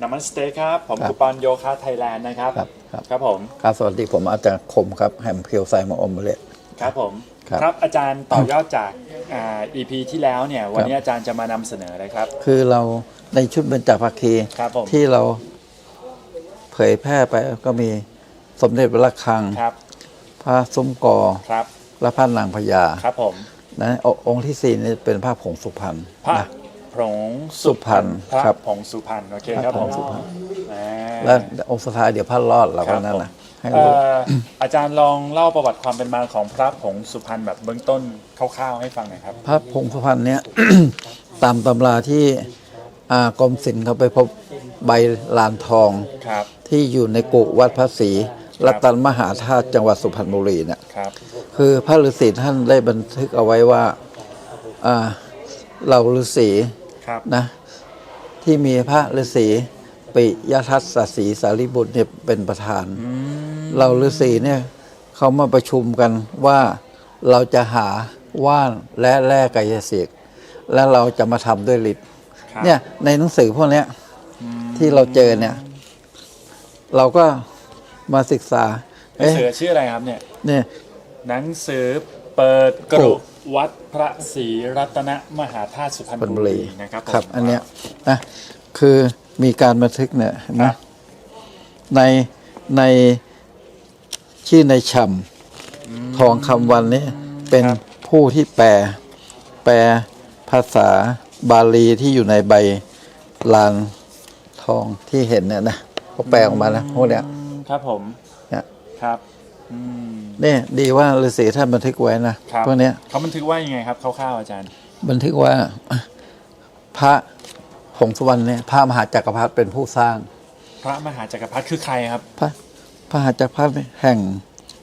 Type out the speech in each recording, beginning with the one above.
นามันสเตครับ ผมครับคุปอนโยคะไทยแลนด์นะครับ ครับครับครับผม ครับสวัสดีผมอาจารย์คมครับแฮมเพียวไซมาอมเลต ครับผมครับอาจารย์ต่อยอดจากอ่า EP ที่แล้วเนี่ย วันนี้อาจารย์จะมานำเสนอเลยครับ คือเราในชุดเบญจภาคีครับผม ที่เราเผยแพร่ไปก็มีสมเด็จพระระฆัง ครับ พระซุ้มกอครับ และพระนางพญาครับผม นะองค์องค์ที่สี่นี่เป็นพระผงสุพรรณพระนะ ผงสุพรรณพระครับ ผงสุพรรณโอเคครับผมพระผงสุพรรณอ่า และองค์สุดท้ายเดี๋ยวพระรอดเราครัก็บนั่นผมนะให้เอ่รู้ออาจารย์ลองเล่าประวัติความเป็นมาของพระผงสุพรรณแบบเบื้องต้นคร่าวๆให้ฟังหน่อยครับ พระผงสุพรรณเนี่ย ตามตำราที่อ่ากรมศิลป์เขาไปพบใบลานทองครับ ที่อยู่ในกุวัดพระศรีรัตนมหาธาตุจังหวัดสุพรรณบุรีเนี่ยครับ คือพระฤาษีท่านได้บันทึกเอาไว้ว่าอ่าเราฤาษีครับ นะที่มีพระฤาษีปิยทัศน์สสีสารีบุตรเนี่ยเป็นประธาน เราฤาษีเนี่ยเขามาประชุมกันว่าเราจะหาว่านและแร่กายสิทธิ์และเราจะมาทำด้วยฤทธิ์ครับเนี่ยในหนังสือพวกเนี้ยที่เราเจอเนี่ย เราก็มาศึกษาหนังสือชื่ออะไรครับเนี่ยเนี่ยหนังสือเปิดกรุ วัดพระศรีรัตนมหาธาตุสุพรรณสุพรรณบุบุรีรีนะครับผมครับ อันเนี้ยนะคือมีการบันทึกเนี่ยเห็นไหมครับในในชื่อในฉ่ำทองคำวันนี้เป็นผู้ที่แปล แปลภาษาบาลีที่อยู่ในใบลานทองที่เห็นเนี่ยนะเขาแปลออกมาแล้วพวกเนี้ยอืมครับผมเนี่ยครับ อืม นี่ดีว่าฤาษีท่านบันทึกไว้นะครับ พวกเนี้ยเขาบันทึกว่ายังไงครับคร่าวๆอาจารย์ บันทึกว่าพระผงสุวรรณเนี่ยพระมหาจักรพรรดิเป็นผู้สร้าง พระมหาจักรพรรดิคือใครครับ พระพระมหาจักรพรรดิแห่ง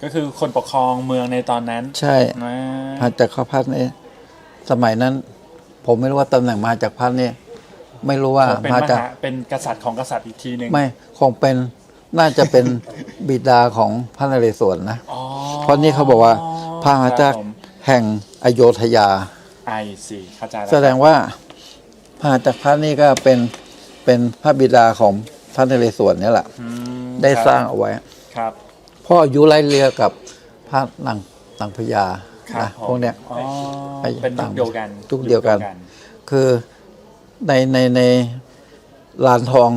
ก็คือคนปกครองเมืองในตอนนั้น ใช่นะมหาจักรพรรดิเนี่ยสมัยนั้น ผมไม่รู้ว่าตำแหน่งมหาจักรพรรดิเนี่ยไม่รู้ว่าเป็นมมหาจักรหาเป็นกษัตริย์ของกษัตริย์อีกทีหนึ่งไม่คงเป็น น่าจะเป็นบิดาของพระนเรศวรนะ อ๋อเพราะนี่เขาบอกว่าพระมหาจักรครับผมแห่งอโยธยา ไอซีเข้าใจแล้วแสดงว่าพระมหาจักรพรรดินี่ก็เป็นเป็นพระบิดาของพระนเรศวรเนี่ยแหละอืมได้คบสร้างเอาไว้ ครับ พ่ออายุไล่เรียกับพระนางนางพญาครับนะผม พวกเนี้ย อ๋อไปเป็นยุคเดียวกันยุคเดียวกัน คือในในในลานทอง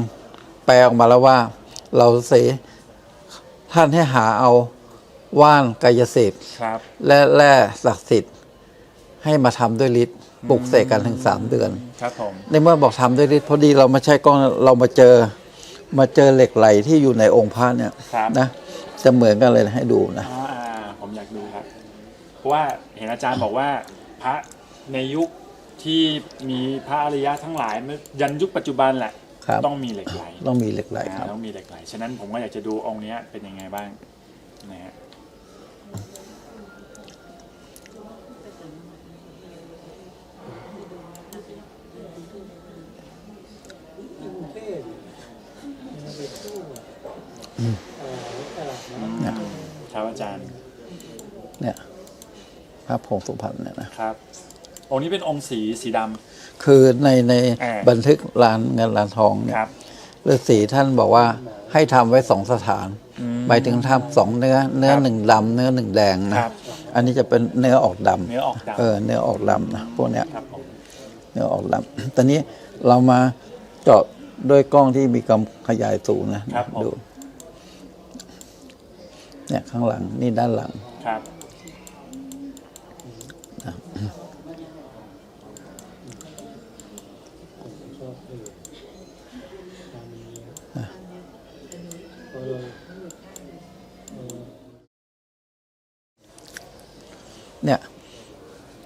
แปลออกมาแล้วว่า เราเสท่านให้หาเอาว่านกายสิทธิ์ครับ และแร่ศักดิ์สิทธิ์ให้มาทำด้วยฤทธิ์ปลุกเสกกันถึงสามเดือน ครับผมในเมื่อบอกทำด้วยฤทธิ์พอดีเรามาใช้กล้องเรามาเจอ มาเจอเหล็กไหลที่อยู่ในองค์พระเนี่ยครับนะจะเหมือนกันเลยนะให้ดูนะอ่าผมอยากดูครับ เพราะว่าเห็นอาจารย์บอกว่าพระในยุคที่มีพระอริยะทั้งหลายยันยุคปัจจุบันแหละ ครับ ต้องมีเหล็กไหลต้องมีเหล็กไหลครับ อ่าต้องมีเหล็กไหลฉะนั้นผมก็อยากจะดูองค์เนี้ยเป็นยังไงบ้างนะฮะเนี่ยครับอาจารย์เนี่ยพระผงสุพรรณเนี่ยนะครับ องค์นี้เป็นองค์สีสีดำคือในในอ่าบันทึกลานเงินลานทองเนี่ยครับ ฤาษีท่านบอกว่าให้ทำไว้สองสถานอืมหมายถึงทำสองเนื้อเนื้อครับหนึ่งดำเนื้อหนึ่งแดงนะ ครับอันนี้จะเป็นเนื้อออกดำเนื้อออกดำ เออเนื้อออกดำนะพวกเนี้ย ครับผม เนื้อออกดำตอนนี้เรามาเจาะด้วยกล้องที่มีกำขยายสูงนะครับผม ดู เนี่ยข้างหลังนี่ด้านหลัง ครับ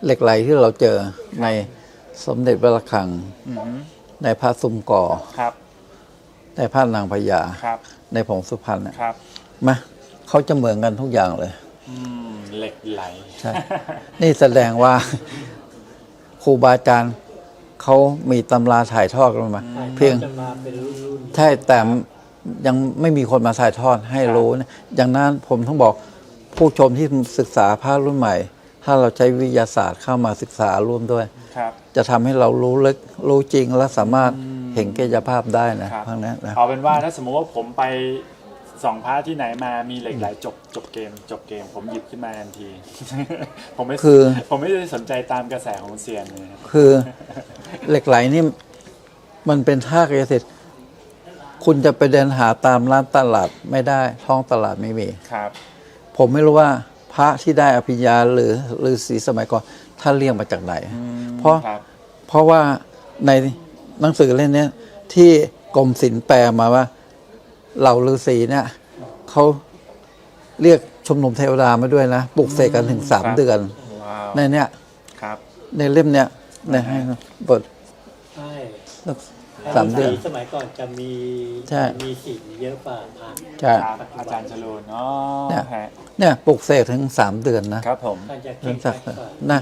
เหล็กไหลที่เราเจอในสมเด็จพระระฆัง อือหือในพระซุมก่อ ครับในพระนางพญา ครับในผงสุพรรณเนี่ยครับ มาเขาจะเหมือนกันทุกอย่างเลย อืมเหล็กไหล ใช่ นี่แสดงว่าครูบาอาจารย์เขามีตำราถ่ายทอดกันมา เพียงจะมาเป็นรุ่นใช่แต่ยังไม่มีคนมาถ่ายทอดให้รู้นะอย่างนั้นผมต้องบอกผู้ชมที่ศึกษาภาครุ่นใหม่ ถ้าเราใช้วิทยาศาสตร์เข้ามาศึกษาร่วมด้วย ครับ จะทำให้เรารู้ลึกรู้จริงและสามารถอืมเห็นแก่ภาพได้นะครับพวกนั้นนะ เอาเป็นว่าถ้าสมมติว่าผมไปสองพระที่ไหนมามีเหล็กไหลจบจบเกม จบเกม ผมหยิบขึ้นมาทันที ผมไม่คือ ผมไม่ได้สนใจตามกระแสของเซียนเลยครับคือเหล็กไหลนี่มันเป็นท่ากายสิทธิ์คุณจะไปเดินหาตามร้านตลาดไม่ได้ท้องตลาดไม่มี ครับ ผมไม่รู้ว่า พระที่ได้อภิญญาหรือหรือสีสมัยก่อนท่านเรียกมาจากไหน เพราะครับ เพราะว่าในหนังสือเล่มเนี้ยที่กรมศิลป์แปลมาว่าเหล่าฤาษีเนี่ยเขาเรียกชมรมเทวดามาด้วยนะปลุกเสกกันถึงสามครับ เดือน ว้าวในเนี้ยครับ ในเล่มเนี้ยในให้บทใช่ สามเดือนสมัยก่อนจะมีใช่มีสีเยอะกว่าพระใช่ครับอาจารย์จรูนอ๋อเนี่ยฮะเนี่ยปลุกเสกถึงสามเดือนนะครับผมท่านจะเรื่เก่องงสักกว่านะ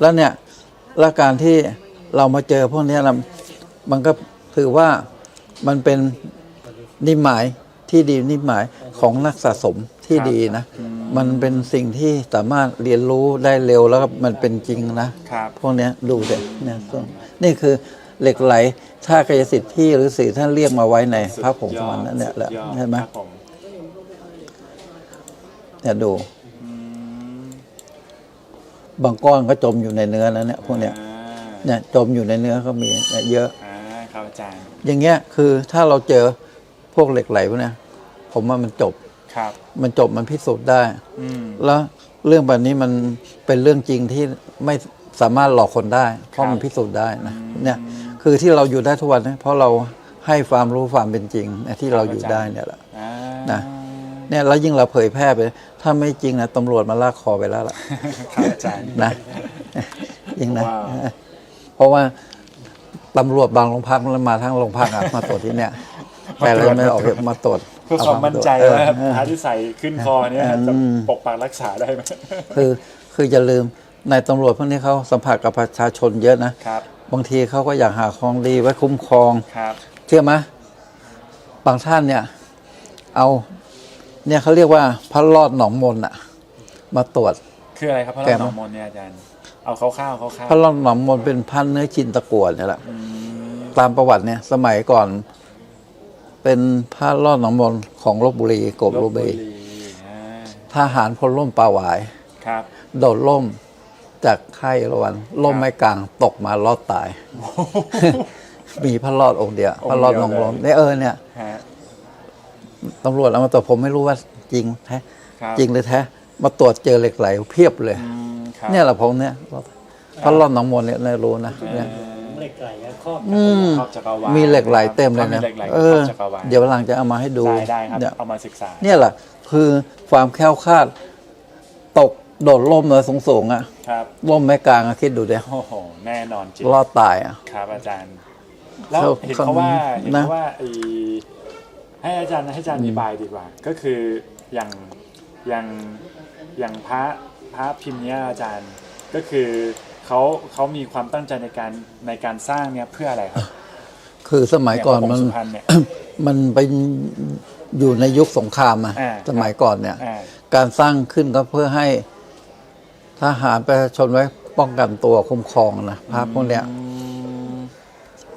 แล้วเนี่ยแล้วการที่เรามาเจอพวกเนี้ยเรามันก็ถือว่ามันเป็นนิหมายที่ดีนิหมายของนักสะสมที่ดีนะ มันเป็นสิ่งที่สามารถเรียนรู้ได้เร็วแล้วก็มันเป็นจริงนะครับพวกเนี้ยดูเด็เนี่ยส่วนนี่คือ เหล็กไหลท่ากายสิทธิ์ที่ฤาษีท่านเรียกมาไว้ในพระผงสวรรค์นั่นเนี่ยแหละสุดยอดเห็นไหมครับผมเนี่ยดูอืมบางก้อนก็จมอยู่ในเนื้อแล้วเนี่ยพวกเนี้ยอ่าเนี่ยจมอยู่ในเนื้อก็มีเนี่ยเยอะอ่าครับอาจารย์ อย่างเงี้ยคือถ้าเราเจอพวกเหล็กไหลพวกเนี้ยผมว่ามันจบครับ มันจบมันพิสูจน์ได้อืมแล้วเรื่องแบบนี้มันเป็นเรื่องจริงที่ไม่สามารถหลอกคนได้ เพครัราะบมันพิสูจน์ได้นะเนี่ย คือที่เราอยู่ได้ทุกวันเนี้เพราะเราให้ความรู้ความเป็นจริงเนี่ยที่เราอยู่ได้เนี่ยแหละอ่านะเนี่ยแล้วยิ่งเราเผยแพร่ไป ถ้าไม่จริงนะตำรวจมาลากคอไปแล้วล่ะ ครับอาจารย์ นะยิ่งนะ ว้าว เพราะว่าตำรวจบางโรงพักแล้วมาทั้งโรงพักอะมาตรวจที่เนี่ยไปแล้วไม่ออกมาตรวจเพื่อความมั่นใจเออว่าเออพระที่ใส่ขึ้นคอเนี่ยจะอืมปกปักรักษาได้ไหม คือคืออย่าลืมในตำรวจพวกนี้เขาสัมผัสกับประชาชนเยอะนะครับ บางทีเขาก็อยากหาของดีไว้คุ้มครอง ครับ เชื่อไหมบางท่านเนี่ย เอา เนี่ยเขาเรียกว่าพระรอดหนองมนอะมาตรวจ คืออะไรครับพระแกรามไหมหนองมนต์เนี่ยอาจารย์ เอาคร่าวๆคร่าวพระรอดหนองมนเป็นพันเนื้อชินตะกั่วเนี่ยแหละ ๆอืมตามประวัติเนี่ย สมัยก่อน เป็นพระรอดหนองมนของลบบุรีกบลบบุรีอ่าทหารพลร่มปลาหวาย ครับ โดดล่ม จากค่ายเอราวันล่มไม่กลางตกมารอดตาย มีพระรอดองค์เดียวพระรอดหนองลมเนี่ยเออเนี่ยฮะตำรวจเอามาตรวจผมไม่รู้ว่าจริงแท้ครับจริงหรือแท้มาตรวจเจอเหล็กไหลเพียบเลยอืมครับเนี่ยแหละผมเนี่ยพระรอดหนองมนเนี่ยในรู้นะเนี่ยเหล็กไหลอะครอบอืมครอบจักรวาลมีเหล็กไหลเต็มเลยนะมีเหล็กไหลเอครออบจักรวาลเดี๋ยวหลังจะเอามาให้ดูได้ได้ครับเนี่ยเอามาศึกษา เนี่ยแหละคือความแคล้วคลาดตก โดดล่มเลยสูงๆอะครับล่มไม่กลางอะคิดดูเดี๋ยวโอ้โหแน่นอนจริงรอดตายอะ ครับอาจารย์ แล้วเขาเห็นเขาว่าเขาเห็นนะ เขาว่าไอ้ให้อาจารย์ให้อาจารย์อธิบายดีกว่า ก็คืออย่างอย่างอย่างพระพระพิมพ์เนี้ยอาจารย์ก็คือเขาเขามีความตั้งใจในการในการสร้างเนี่ยเพื่ออะไรครับคือสมัยก่อนย่างมันพระผงสุพรรณเนี่ย มันเป็นอยู่ในยุคสงครามอะอ่า สมัยก่อนเนี่ย อ่า การสร้างขึ้นก็เพื่อให้ ทหารประชาชนไว้ป้องกันตัวคุ้มครองนะพระพวกเนี้ยอืม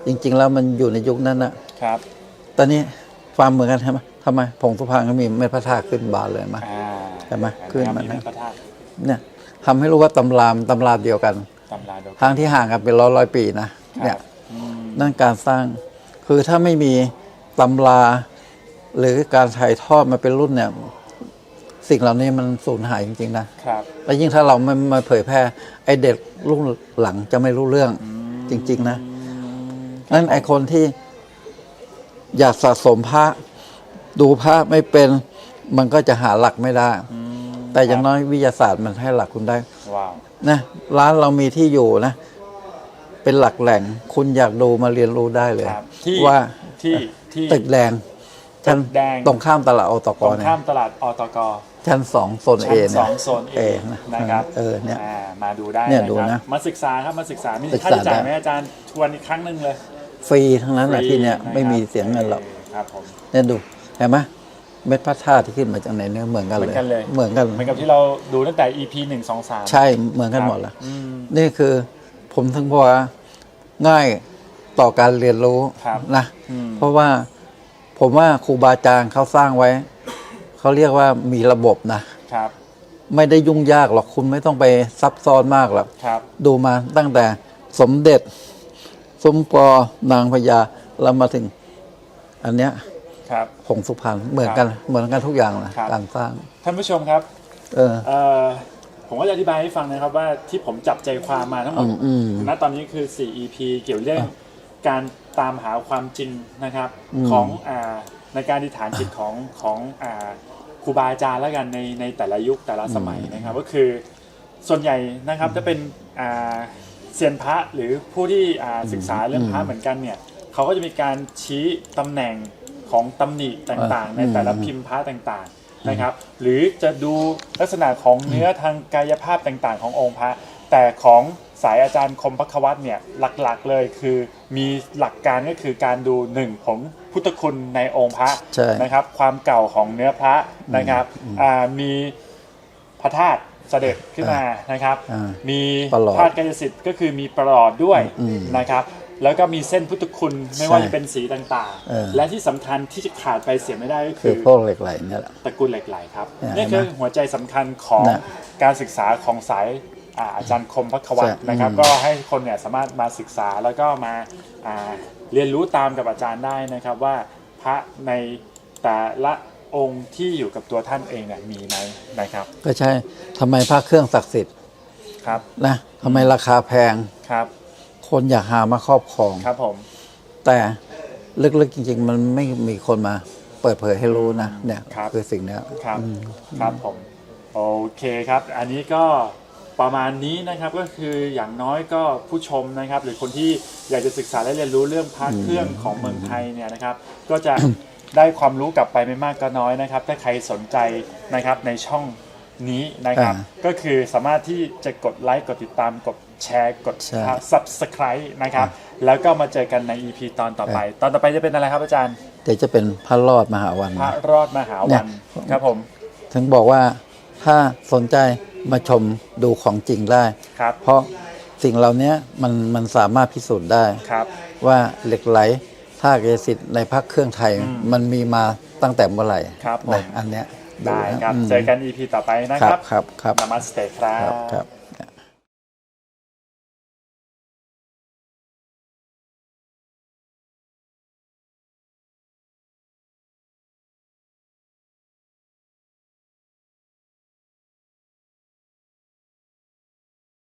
จริง ๆ แล้วมันอยู่ในยุคนั้นนะครับ ตอนนี้ความเหมือนกันใช่ไหมทำไมผงสุพรรณก็มีเม็ดพระธาตุขึ้นบานเลยมั้ยอ่าใช่ไหมขึ้นมานะพระธาตุเนี่ยทำให้รู้ว่าตำรามตำราเดียวกันตำราเดียวกันทางที่ห่างกันเป็นร้อยร้อยปีนะเนี่ยอืมนั่นการสร้างคือถ้าไม่มีตำรา หรือการถ่ายทอดมาเป็นรุ่นเนี่ย สิ่งเหล่านี้มันสูญหายจริงๆนะครับ แล้วยิ่งถ้าเราไม่มาเผยแพร่ไอเด็กรุ่นหลังจะไม่รู้เรื่องจริง ๆ นะนั่นไอคนที่อยากสะสมพระดูพระไม่เป็นมันก็จะหาหลักไม่ได้อืมแต่อย่างน้อยวิทยาศาสตร์มันให้หลักคุณได้ว้าวนะร้านเรามีที่อยู่นะ เป็นหลักแหล่งคุณอยากดูมาเรียนรู้ได้เลย ครับที่ว่าที่ที่ ตึกแดงชั้นตึกแดง ตรงข้ามตลาดอตกตรงเนี่ย ข้ามตลาดอตก ชั้นสองโซนเอชั้นสนะองโซนเอนะนะครับเออเนี่ยอ่ามาดูได้เนี่ยะครับดูนะมาศึกษาครับมาศึกษามีศึกค่าษาใช้จ่ายได้ไหมอาจารย์ทวนอีกครั้งหนึ่งเลย ฟรีทั้งนั้นแหละที่เนี่ยฟรีะครับไม่มีเสียเงินหรอกครับผมเนี่ยดูเห็นไหมเม็ดพระธาตุที่ขึ้นมาจากไหนเนี่ยเหมือนกันเหมืเลอยนกันเลยเหมือนกันเหมือนกับที่เราดูตั้งแต่ EP หนึ่งสองสามใช่เหมือนกันหมดละอืมนี่คือผมถึงบอกว่าง่ายต่อการเรียนรู้ครับนะอืมเพราะว่าผมว่าครูบาอาจารย์เขาสร้างไว้ เขาเรียกว่ามีระบบนะครับ ไม่ได้ยุ่งยากหรอกคุณไม่ต้องไปซับซ้อนมากหรอกครับ ดูมาตั้งแต่สมเด็จ สมปอนางพญาแล้วมาถึง อันเนี้ยครับผงสุพรรณเหมือนกันเหมือนกันทุกอย่างนะครับ การสร้าง ท่านผู้ชมครับเออ เอ่อผมก็จะอธิบายให้ฟังนะครับว่าที่ผมจับใจความมาทั้งหมดอืมอืมณตอนนี้คือ 4 EP เกี่ยวเรื่องอะการตามหาความจริงนะครับ อืม ของอ่าในการอธิษฐานจิตของของอ่า ครูบาอาจารย์แล้วกันในในแต่ละยุคแต่ละสมัยนะครับ ก็คือส่วนใหญ่นะครับจะเป็นอ่าเซียนพระหรือผู้ที่อ่าศึกษาเรื่องพระเหมือนกันเนี่ยเขาก็จะมีการชี้ตำแหน่งของตำหนิต่างๆ ในแต่ละพิมพ์พระต่างๆนะครับ หรือจะดูลักษณะของเนื้อทางกายภาพต่างๆ ขององค์พระ แต่ของสายอาจารย์คมพักวัตเนี่ยหลักๆเลยคือมีหลักการก็คือการดูหนึ่งของ พุทธคุณในองค์พระใช่นะครับ ความเก่าของเนื้อพระนะครับอ่ามีพระธาตุเสด็จขึ้นมานะครับ อ่ามีประหลอดธาตุกายสิทธิ์ก็คือมีประหลอดด้วยอืมนะครับ แล้วก็มีเส้นพุทธคุณไม่ว่าจะเป็นสีต่างเออ ๆ และที่สำคัญที่จะขาดไปเสียไม่ได้ก็คืคืออพวกเหล็กไหลเนี่ยแหละ ตระกูลเหล็กไหลครับเนี่ยนี่คือเห็นไหมหัวใจสำคัญของน่ะการศึกษาของสายอ่าอาจารย์คมพักวัตใช่นะครับ อืม ก็ให้คนเนี่ยสามารถมาศึกษาแล้วก็มาอ่า เรียนรู้ตามกับอาจารย์ได้นะครับว่าพระในแต่ละองค์ที่อยู่กับตัวท่านเองเนี่ยมีไหมนะครับก็ใช่ทำไมพระเครื่องศักดิ์สิทธิ์ครับนะทำไมราคาแพงครับคนอยากหามาครอบครอง ครับผม แต่ลึกๆจริง ๆ มันไม่มีคนมาเปิดเผยให้รู้นะเนี่ยครับ คือสิ่งเนี้ยครับครับผม โอเคครับ อันนี้ก็ ประมาณนี้นะครับก็คืออย่างน้อยก็ผู้ชมนะครับ หรือคนที่อยากจะศึกษาและเรียนรู้เรื่องพระเครื่องของเมืองไทยเนี่ยนะครับ ก็จะได้ความรู้กลับไปไม่มากก็น้อยนะครับ ถ้าใครสนใจนะครับในช่องนี้นะครับอ่าก็คือสามารถที่จะกดไลค์กดติดตามกดแชร์กดใช่ subscribe นะครับ แล้วก็มาเจอกันใน EP ตอนต่อไป ตอนต่อไปจะเป็นอะไรครับอาจารย์เดี๋ยวจะเป็นพระรอดมหาวันพระรอดมหาเนี่วัยนครับผม ถึงบอกว่าถ้าสนใจ มาชมดูของจริงได้ ครับเพราะสิ่งเหล่านี้มันมันสามารถพิสูจน์ได้ ครับ ว่าเหล็กไหลท่าเกสิทธิ์ในพระเครื่องไทยมันมีมาตั้งแต่เมื่อไหร่ครับผม นะอันเนี้ยได้ครับมเจอกัน EP ต่อไปนะคครัรับบครับครับนามัสเตครัครับบครับ